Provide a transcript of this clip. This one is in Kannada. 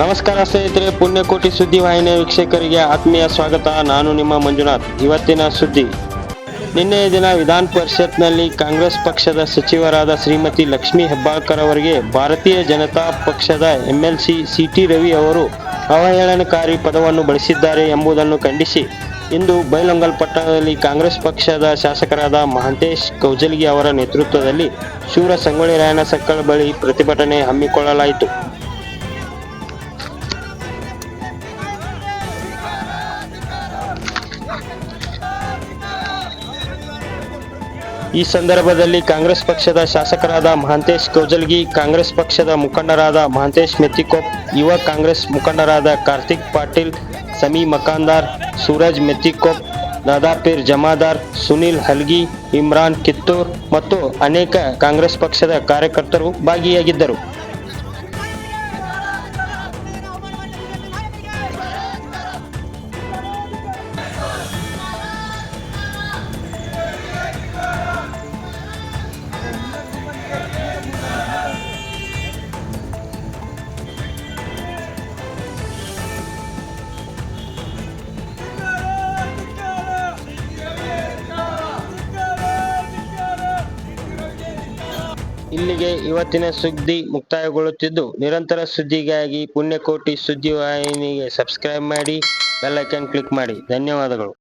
ನಮಸ್ಕಾರ ಸ್ನೇಹಿತರೆ, ಪುಣ್ಯಕೋಟಿ ಸುದ್ದಿ ವಾಹಿನಿಯ ವೀಕ್ಷಕರಿಗೆ ಆತ್ಮೀಯ ಸ್ವಾಗತ. ನಾನು ನಿಮ್ಮ ಮಂಜುನಾಥ್. ಇವತ್ತಿನ ಸುದ್ದಿ. ನಿನ್ನೆಯ ದಿನ ವಿಧಾನ ಪರಿಷತ್ನಲ್ಲಿ ಕಾಂಗ್ರೆಸ್ ಪಕ್ಷದ ಸಚಿವರಾದ ಶ್ರೀಮತಿ ಲಕ್ಷ್ಮೀ ಹೆಬ್ಬಾಳ್ಕರ್ ಅವರಿಗೆ ಭಾರತೀಯ ಜನತಾ ಪಕ್ಷದ ಎಂಎಲ್ಸಿ ಸಿ ಟಿ ರವಿ ಅವರು ಅವಹೇಳನಕಾರಿ ಪದವನ್ನು ಬಳಸಿದ್ದಾರೆ ಎಂಬುದನ್ನು ಖಂಡಿಸಿ. ಇಂದು ಬೈಲೊಂಗಲ್ ಪಟ್ಟಣದಲ್ಲಿ ಕಾಂಗ್ರೆಸ್ ಪಕ್ಷದ ಶಾಸಕರಾದ ಮಹಾಂತೇಶ್ ಕೌಜಲ್ಗಿ ಅವರ ನೇತೃತ್ವದಲ್ಲಿ ಶೂರ ಸಂಗೊಳ್ಳಿ ರಾಯಣ್ಣ ಸಕ್ಕಳ ಬಳಿ ಪ್ರತಿಭಟನೆ ಹಮ್ಮಿಕೊಳ್ಳಲಾಯಿತು. ಈ ಸಂದರ್ಭದಲ್ಲಿ ಕಾಂಗ್ರೆಸ್ ಪಕ್ಷದ ಶಾಸಕರಾದ ಮಹಾಂತೇಶ್ ಕೌಜಲ್ಗಿ, ಕಾಂಗ್ರೆಸ್ ಪಕ್ಷದ ಮುಖಂಡರಾದ ಮಹಾಂತೇಶ್ ಮೆತ್ತಿಕೋಪ್, ಯುವ ಕಾಂಗ್ರೆಸ್ ಮುಖಂಡರಾದ ಕಾರ್ತಿಕ್ ಪಾಟೀಲ್, ಸಮಿ ಮಕಾಂದಾರ್, ಸೂರಜ್ ಮೆತ್ತಿಕೋಪ್ ದಾದಾಪೀರ್ ಜಮಾದಾರ್, ಸುನಿಲ್ ಹಲ್ಗಿ, ಇಮ್ರಾನ್ ಕಿತ್ತೂರ್ ಮತ್ತು ಅನೇಕ ಕಾಂಗ್ರೆಸ್ ಪಕ್ಷದ ಕಾರ್ಯಕರ್ತರು ಭಾಗಿಯಾಗಿದ್ದರು. ಇಲ್ಲಿಗೆ ಇವತ್ತಿನ ಸುದ್ದಿ ಮುಕ್ತಾಯಗೊಳ್ಳುತ್ತಿದ್ದು, ನಿರಂತರ ಸುದ್ದಿಗಾಗಿ ಪುಣ್ಯಕೋಟಿ ಸುದ್ದಿ ವಾಹಿನಿಗೆ ಸಬ್ಸ್ಕ್ರೈಬ್ ಮಾಡಿ ಬೆಲ್ಲೈಕನ್ ಕ್ಲಿಕ್ ಮಾಡಿ. ಧನ್ಯವಾದಗಳು.